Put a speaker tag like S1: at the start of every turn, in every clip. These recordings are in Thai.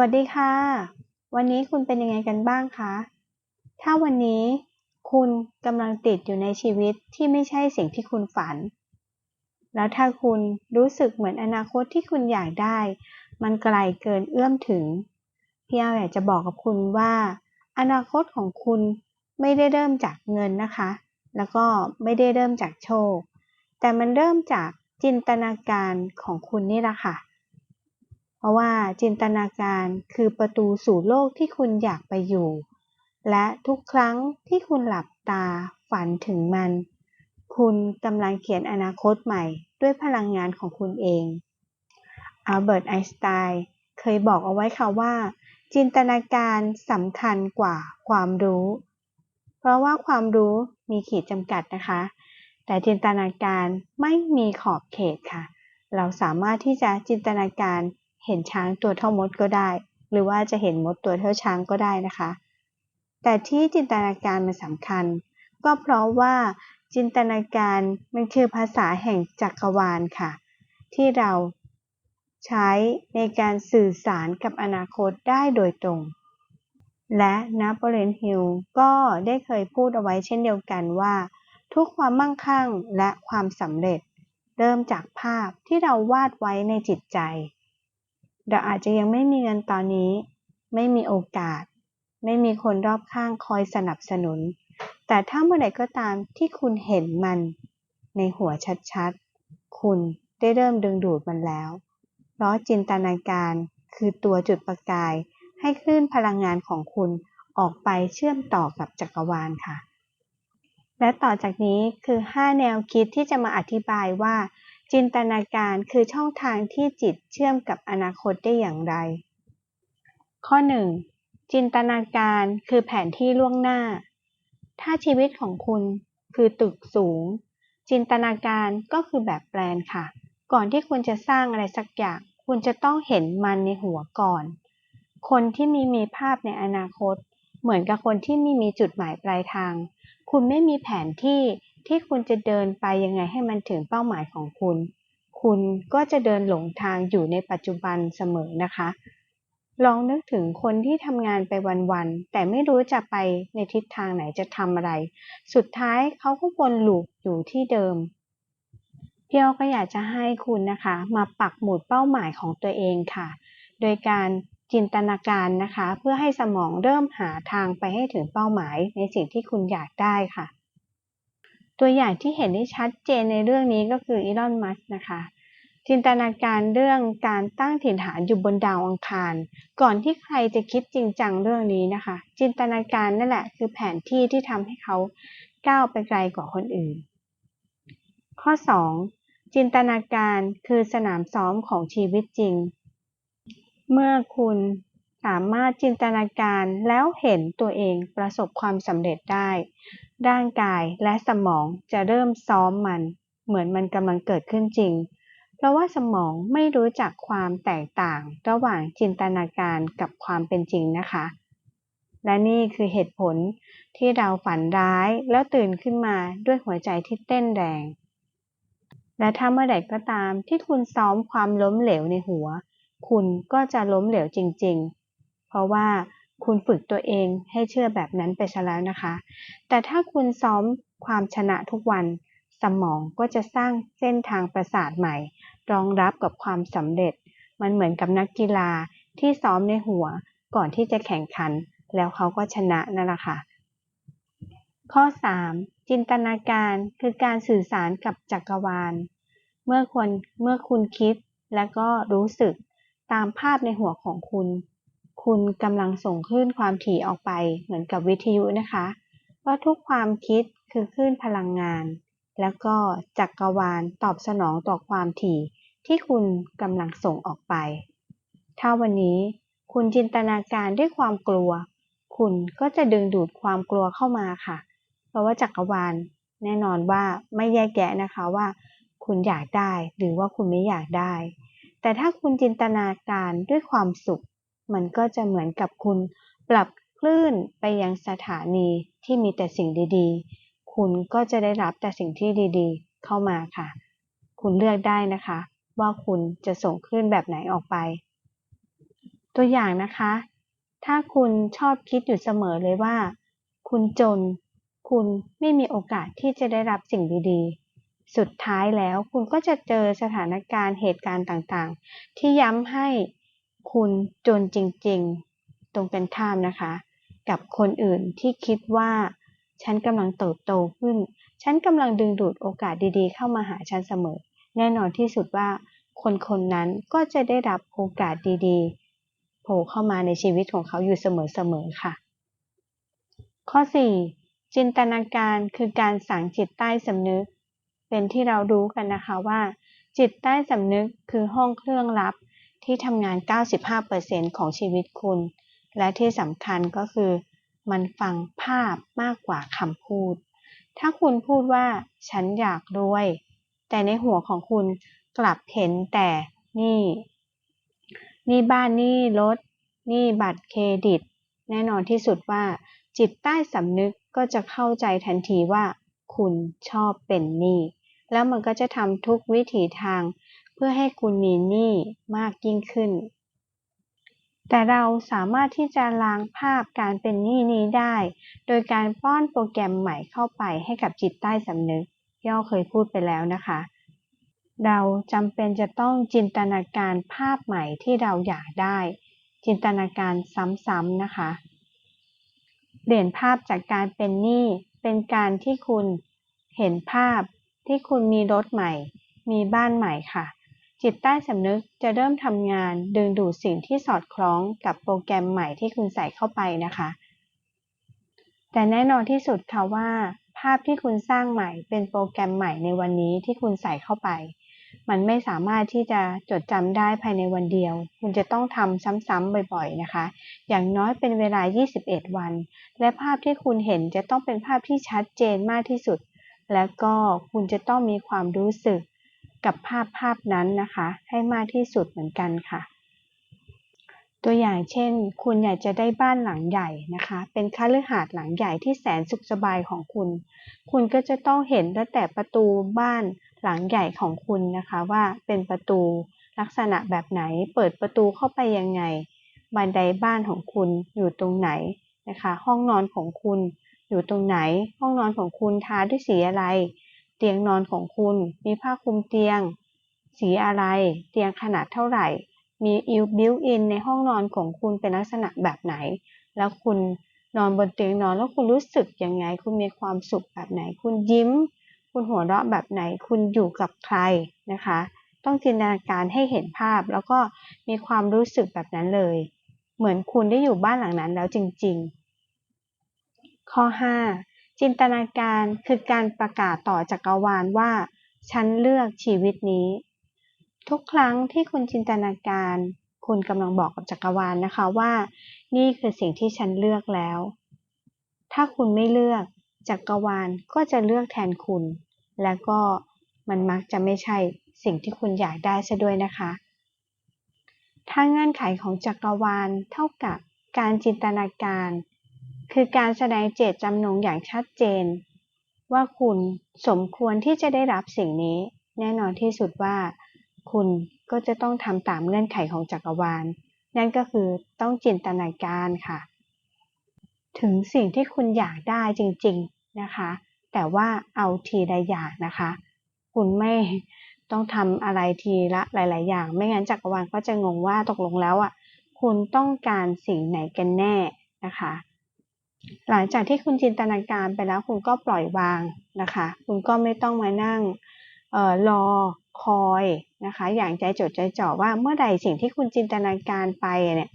S1: วัสดีค่ะ วันนี้คุณเป็นยังไงกันบ้างคะ ถ้าวันนี้คุณกำลังติดอยู่ในชีวิตที่ไม่ใช่สิ่งที่คุณฝัน แล้วถ้าคุณรู้สึกเหมือนอนาคตที่คุณอยากได้ มันไกลเกินเอื้อมถึง พี่อ้อยากจะบอกกับคุณว่า อนาคตของคุณไม่ได้เริ่มจากเงินนะคะ แล้วก็ไม่ได้เริ่มจากโชค แต่มันเริ่มจากจินตนาการของคุณนี่แหละค่ะ ราะว่าจินตนาการคือประตูสู่โลกที่คุณอยากไปอยู่ และทุกครั้งที่คุณหลับตาฝันถึงมัน คุณกำลังเขียนอนาคตใหม่ด้วยพลังงานของคุณเองอัลเบิร์ตไอน์สไตน์เคยบอกเอาไว้ค่ะว่า จินตนาการสำคัญกว่าความรู้ เพราะว่าความรู้มีขีดจำกัดนะคะ แต่จินตนาการไม่มีขอบเขตค่ะ เราสามารถที่จะจินตนาการ เห็นช้างตัวเท่ามดก็ได้ หรือว่าจะเห็นมดตัวเท่าช้างก็ได้นะคะ แต่ที่จินตนาการมันสำคัญ ก็เพราะว่าจินตนาการมันคือภาษาแห่งจักรวาลค่ะ ที่เราใช้ในการสื่อสารกับอนาคตได้โดยตรง และนโปเลียนฮิลก็ได้เคยพูดเอาไว้เช่นเดียวกันว่า ทุกความมั่งคั่งและความสำเร็จ เริ่มจากภาพที่เราวาดไว้ในจิตใจ เราอาจจะยังไม่มีเงินตอนนี้ ไม่มีโอกาส ไม่มีคนรอบข้างคอยสนับสนุน แต่ถ้าเมื่อไหร่ก็ตามที่คุณเห็นมัน ในหัวชัดๆ คุณได้เริ่มดึงดูดมันแล้วเพราะจินตนาการคือตัวจุดประกาย ให้คลื่นพลังงานของคุณออกไปเชื่อมต่อกับจักรวาลค่ะ และต่อจากนี้คือ 5 แนวคิดที่จะมาอธิบายว่า จินตนาการคือช่องทางที่จิตเชื่อมกับอนาคตได้อย่างไร ข้อ 1. จินตนาการคือแผนที่ล่วงหน้า ถ้าชีวิตของคุณคือตึกสูง จินตนาการก็คือแบบแปลนค่ะ ก่อนที่คุณจะสร้างอะไรสักอย่าง คุณจะต้องเห็นมันในหัวก่อน คนที่มีมีภาพในอนาคต เหมือนกับคนที่ไม่มีจุดหมายปลายทาง คุณไม่มีแผนที่ ที่คุณจะเดินไปยังไงให้มันถึงเป้าหมายของคุณ คุณก็จะเดินหลงทางอยู่ในปัจจุบันเสมอนะคะ ลองนึกถึงคนที่ทำงานไปวันๆ แต่ไม่รู้จะไปในทิศทางไหนจะทำอะไร สุดท้ายเขาก็วนลูปอยู่ที่เดิมพี่อ้อก็อยากจะให้คุณนะคะ มาปักหมุดเป้าหมายของตัวเองค่ะ โดยการจินตนาการนะคะ เพื่อให้สมองเริ่มหาทางไปให้ถึงเป้าหมายในสิ่งที่คุณอยากได้ค่ะ ตัวอย่างที่เห็นได้ชัดเจนในเรื่องนี้ก็คืออีลอน มัสก์นะคะ จินตนาการเรื่องการตั้งถิ่นฐานอยู่บนดาวอังคาร ก่อนที่ใครจะคิดจริงจังเรื่องนี้นะคะ จินตนาการนั่นแหละคือแผนที่ที่ทำให้เขาก้าวไปไกลกว่าคนอื่น ข้อ 2. จินตนาการคือสนามซ้อมของชีวิตจริง เมื่อคุณสามารถจินตนาการแล้วเห็นตัวเองประสบความสำเร็จได้ ร่างกายและสมองจะเริ่มซ้อมมัน เหมือนมันกำลังเกิดขึ้นจริง เพราะว่าสมองไม่รู้จักความแตกต่างระหว่างจินตนาการกับความเป็นจริงนะคะ และนี่คือเหตุผลที่เราฝันร้ายแล้วตื่นขึ้นมาด้วยหัวใจที่เต้นแรง และถ้าเมื่อใดก็ตามที่คุณซ้อมความล้มเหลวในหัว คุณก็จะล้มเหลวจริง ๆ เพราะว่า คุณฝึกตัวเองให้เชื่อแบบนั้นไปซะแล้วนะคะ แต่ถ้าคุณซ้อมความชนะทุกวัน สมองก็จะสร้างเส้นทางประสาทใหม่ รองรับกับความสำเร็จ มันเหมือนกับนักกีฬาที่ซ้อมในหัวก่อนที่จะแข่งขัน แล้วเขาก็ชนะนั่นแหละค่ะ ข้อ 3. จินตนาการคือการสื่อสารกับจักรวาล เมื่อคนเมื่อคุณคิดและก็รู้สึกตามภาพในหัวของคุณ คุณกำลังส่งคลื่นความถี่ออกไปเหมือนกับวิทยุนะคะว่าทุกความคิดคือคลื่นพลังงาน แล้วก็จักรวาลตอบสนองต่อความถี่ที่คุณกำลังส่งออกไป ถ้าวันนี้คุณจินตนาการด้วยความกลัว คุณก็จะดึงดูดความกลัวเข้ามาค่ะ เพราะว่าจักรวาลแน่นอนว่าไม่แยกแยะนะคะว่า คุณอยากได้หรือว่าคุณไม่อยากได้ แต่ถ้าคุณจินตนาการด้วยความสุข มันก็จะเหมือนกับคุณปรับคลื่นไปยังสถานีที่มีแต่สิ่งดีๆ คุณก็จะได้รับแต่สิ่งที่ดีๆ เข้ามาค่ะ คุณเลือกได้นะคะ ว่าคุณจะส่งคลื่นแบบไหนออกไป ตัวอย่างนะคะ ถ้าคุณชอบคิดอยู่เสมอเลยว่า คุณจน คุณไม่มีโอกาสที่จะได้รับสิ่งดีๆสุดท้ายแล้วคุณก็จะเจอสถานการณ์เหตุการณ์ต่างๆ ที่ย้ำให้ คุณจนจริงๆ ตรงกันข้ามนะคะ กับคนอื่นที่คิดว่า ฉันกำลังเติบโตขึ้น ฉันกำลังดึงดูดโอกาสดีๆ เข้ามาหาฉันเสมอ แน่นอนที่สุดว่า คนคนนั้นก็จะได้รับโอกาสดีๆ โผล่เข้ามาในชีวิตของเขาอยู่เสมอๆค่ะ ข้อ 4. จินตนาการคือการสั่งจิตใต้สำนึก เป็นที่เรารู้กันนะคะว่า จิตใต้สำนึกคือห้องเครื่องลับ ที่ทำงาน 95%ของชีวิตคุณ และที่สำคัญก็คือ มันฟังภาพมากกว่าคำพูด ถ้าคุณพูดว่าฉันอยากรวย แต่ในหัวของคุณกลับเห็นแต่นี่ นี่บ้านนี่รถ นี่บัตรเครดิต แน่นอนที่สุดว่า จิตใต้สำนึกก็จะเข้าใจทันทีว่า คุณชอบเป็นหนี้ แล้วมันก็จะทำทุกวิถีทาง พื่อให้คุณมีหนี้มากยิ่งขึ้น แต่เราสามารถที่จะล้างภาพการเป็นหนี้นี้ได้ โดยการป้อนโปรแกรมใหม่เข้าไปให้กับจิตใต้สำนึกย่อเคยพูดไปแล้วนะคะ เราจำเป็นจะต้องจินตนาการภาพใหม่ที่เราอยากได้ จินตนาการซ้ำๆนะคะ เปลี่ยนภาพจากการเป็นหนี้เป็นการที่คุณเห็นภาพที่คุณมีรถใหม่ มีบ้านใหม่ค่ะ จิตใต้สำนึกจะเริ่มทำงานดึงดูดสิ่งที่สอดคล้องกับโปรแกรมใหม่ที่คุณใส่เข้าไปนะคะ แต่แน่นอนที่สุดค่ะว่า ภาพที่คุณสร้างใหม่เป็นโปรแกรมใหม่ในวันนี้ที่คุณใส่เข้าไป มันไม่สามารถที่จะจดจำได้ภายในวันเดียว คุณจะต้องทำซ้ำๆบ่อยๆนะคะ อย่างน้อยเป็นเวลา 21 วัน และภาพที่คุณเห็นจะต้องเป็นภาพที่ชัดเจนมากที่สุด แล้วก็คุณจะต้องมีความรู้สึก กับภาพภาพนั้นนะคะ ให้มากที่สุดเหมือนกันค่ะ ตัวอย่างเช่น คุณอยากจะได้บ้านหลังใหญ่นะคะ เป็นคฤหาสน์หลังใหญ่ที่แสนสุขสบายของคุณ คุณก็จะต้องเห็นตั้งแต่ประตูบ้านหลังใหญ่ของคุณนะคะว่าเป็นประตูลักษณะแบบไหน เปิดประตูเข้าไปยังไง บันไดบ้านของคุณอยู่ตรงไหนนะคะ ห้องนอนของคุณอยู่ตรงไหน ห้องนอนของคุณทาด้วยสีอะไร เตียงนอนของคุณมีผ้าคลุมเตียง สีอะไร เตียงขนาดเท่าไหร่ มีอิวบิวอินในห้องนอนของคุณเป็นลักษณะแบบไหน แล้วคุณนอนบนเตียงนอนแล้วคุณรู้สึกยังไง คุณมีความสุขแบบไหน คุณยิ้ม คุณหัวเราะแบบไหน คุณอยู่กับใครนะคะ ต้องจินตนาการให้เห็นภาพแล้วก็มีความรู้สึกแบบนั้นเลย เหมือนคุณได้อยู่บ้านหลังนั้นแล้วจริง ๆ ข้อ 5 จินตนาการคือการประกาศต่อจักรวาลว่า ฉันเลือกชีวิตนี้ ทุกครั้งที่คุณจินตนาการ คุณกำลังบอกกับจักรวาลนะคะว่า นี่คือสิ่งที่ฉันเลือกแล้ว ถ้าคุณไม่เลือก จักรวาลก็จะเลือกแทนคุณ และก็มันมักจะไม่ใช่สิ่งที่คุณอยากได้ซะด้วยนะคะ ถ้าเงื่อนไขของจักรวาลเท่ากับการจินตนาการ คือการแสดงเจตจำนงอย่างชัดเจน ว่าคุณสมควรที่จะได้รับสิ่งนี้ แน่นอนที่สุดว่า คุณก็จะต้องทำตามเงื่อนไขของจักรวาล นั่นก็คือต้องจินตนาการค่ะ ถึงสิ่งที่คุณอยากได้จริงๆนะคะ แต่ว่าเอาทีละอย่างนะคะ คุณไม่ต้องทำอะไรทีละหลาย ๆ อย่าง ไม่งั้นจักรวาลก็จะงงว่าตกลงแล้วอะคุณต้องการสิ่งไหนกันแน่นะคะ หลังจากที่คุณจินตนาการไปแล้วคุณก็ปล่อยวางนะคะ คุณก็ไม่ต้องมานั่งออรอคอยนะคะ อย่างใจจดใจจ่อว่าเมื่อใดสิ่งที่คุณจินตนาการไปเนี่ย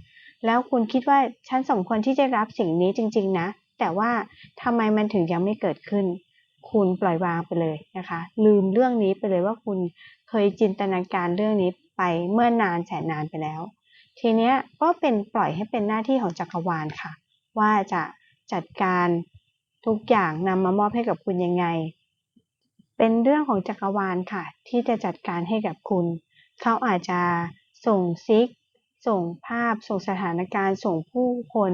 S1: แล้วคุณคิดว่าฉันสมควรที่จะรับสิ่งนี้จริง ๆ นะ แต่ว่าทำไมมันถึงยังไม่เกิดขึ้น คุณปล่อยวางไปเลยนะคะ ลืมเรื่องนี้ไปเลยว่าคุณเคยจินตนาการเรื่องนี้ไปเมื่อนานแสนนานไปแล้ว ทีเนี้ยก็เป็นปล่อยให้เป็นหน้าที่ของจักรวาลค่ะ ว่าจะ จัดการทุกอย่างนำมามอบให้กับคุณยังไง เป็นเรื่องของจักรวาลค่ะ ที่จะจัดการให้กับคุณ เขาอาจจะส่งซิก ส่งภาพ ส่งสถานการณ์ ส่งผู้คน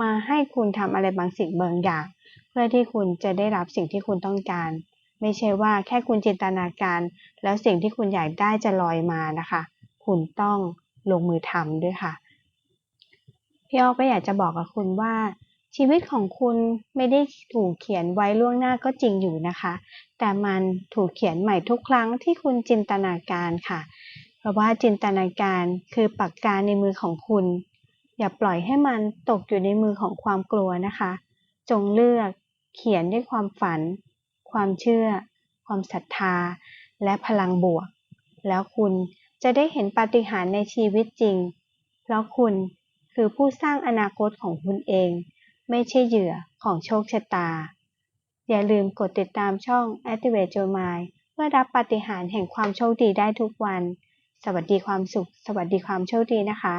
S1: มาให้คุณทำอะไรบางสิ่งบางอย่าง เพื่อที่คุณจะได้รับสิ่งที่คุณต้องการ ไม่ใช่ว่าแค่คุณจินตนาการ แล้วสิ่งที่คุณอยากได้จะลอยมานะคะ คุณต้องลงมือทำด้วยค่ะพี่อ้อก็อยากจะบอกกับคุณว่า ชีวิตของคุณไม่ได้ถูกเขียนไว้ล่วงหน้าก็จริงอยู่นะคะ แต่มันถูกเขียนใหม่ทุกครั้งที่คุณจินตนาการค่ะ เพราะว่าจินตนาการคือปากกาในมือของคุณ อย่าปล่อยให้มันตกอยู่ในมือของความกลัวนะคะ จงเลือกเขียนด้วยความฝัน ความเชื่อ ความศรัทธา และพลังบวก แล้วคุณจะได้เห็นปาฏิหาริย์ในชีวิตจริง เพราะคุณคือผู้สร้างอนาคตของคุณเอง ไม่ใช่เหยื่อของโชคชะตา อย่าลืมกดติดตามช่อง Activate Your Mind เพื่อรับปาฏิหาริย์แห่งความโชคดีได้ทุกวัน สวัสดีความสุข สวัสดีความโชคดีนะคะ